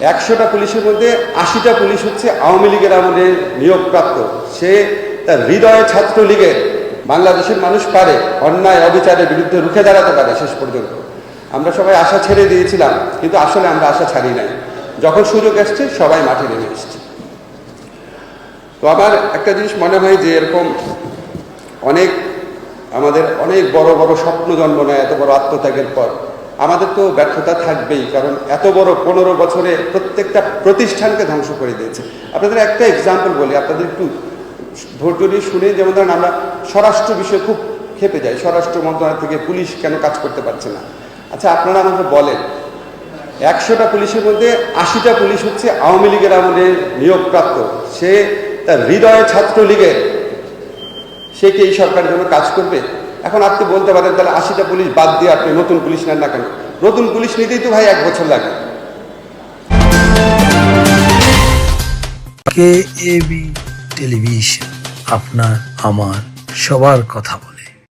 একশোটা পুলিশের মধ্যে আশিটা পুলিশ হচ্ছে আওয়ামী লীগের আমলে নিয়োগপ্রাপ্ত। সে তার হৃদয়ে ছাত্রলীগের বাংলাদেশের মানুষ পারে, অন্যায়, অবিচারের বিরুদ্ধে রুখে দাঁড়াতে পারে শেষ পর্যন্ত। আমরা সবাই আশা ছেড়ে দিয়েছিলাম, কিন্তু আসলে আমরা আশা ছাড়ি নাই। যখন সুযোগ এসছে, সবাই মাঠে নেমে এসছে। তো আমার একটা জিনিস মনে হয় যে এরকম অনেক আমাদের অনেক বড় বড় স্বপ্ন জন্ম নেয়, এত বড় আত্মত্যাগের পর। আমাদের তো ব্যর্থতা থাকবেই, কারণ এত বড় পনেরো বছরে প্রত্যেকটা প্রতিষ্ঠানকে ধ্বংস করে দিয়েছে। আপনাদের একটা এক্সাম্পল বলি, আপনাদের একটু দিয়ে শুনে, যেমন ধরেন আমরা স্বরাষ্ট্র বিষয়ে খুব খেপে যাই। স্বরাষ্ট্র মন্ত্রণালয় থেকে পুলিশ কেন কাজ করতে পারছে না? আচ্ছা আপনারা আমাকে বলেন, একশোটা পুলিশের মধ্যে আশিটা পুলিশ হচ্ছে আওয়ামী লীগের আমলে নিয়োগপ্রাপ্ত। সে তার হৃদয় ছাত্রলীগের। সে কি এই সরকারের জন্য কাজ করবে? এখন আপনি বলতে পারেন, তাহলে আশিটা পুলিশ বাদ দিয়ে আপনি নতুন পুলিশ নেন না কেন? নতুন পুলিশ নিতেই তো ভাই এক বছর লাগে। কে এবি টেলিভিশন, আপনার, আমার, সবার কথা